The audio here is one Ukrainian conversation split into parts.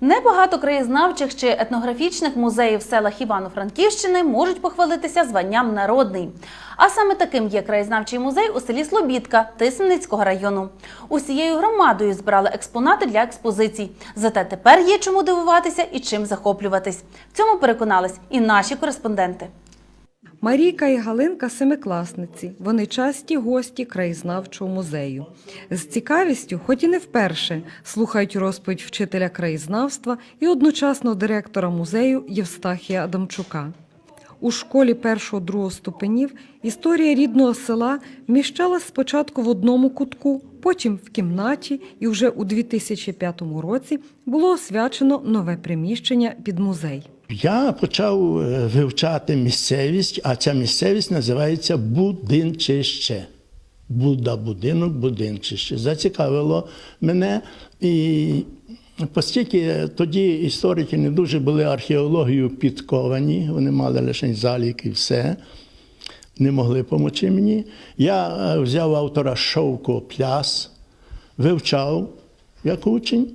Небагато краєзнавчих чи етнографічних музеїв в селах Івано-Франківщини можуть похвалитися званням народний. А саме таким є краєзнавчий музей у селі Слобідка Тисменницького району. Усією громадою збирали експонати для експозицій. Зате тепер є чому дивуватися і чим захоплюватись. В цьому переконались і наші кореспонденти. Марійка і Галинка семикласниці. Вони часті гості краєзнавчого музею. З цікавістю, хоч і не вперше, слухають розповідь вчителя краєзнавства і одночасно директора музею Євстахія Адамчука. У школі першого-другого ступенів історія рідного села вміщалась спочатку в одному кутку, потім в кімнаті, і вже у 2005 році було освячено нове приміщення під музей. Я почав е, вивчати місцевість, а ця місцевість називається Будинчище. Буда, будинок, будинчище. Зацікавило мене. І оскільки тоді історики не дуже були археологією підковані, вони мали лише залік і все, не могли допомогти мені. Я е, взяв автора Шовко Пляс, вивчав як учень,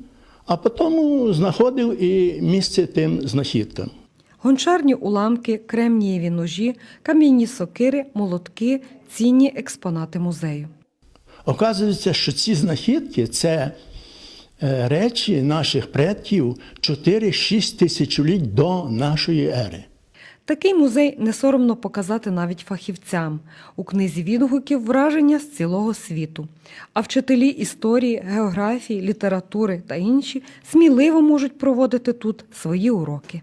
а потім знаходив і місце тим знахідкам. Гончарні уламки, кремнієві ножі, кам'яні сокири, молотки цінні експонати музею. Оказується, що ці знахідки це е, речі наших предків 4-6 тисячоліть до нашої ери. Такий музей не соромно показати навіть фахівцям. У книзі відгуків враження з цілого світу. А вчителі історії, географії, літератури та інші сміливо можуть проводити тут свої уроки.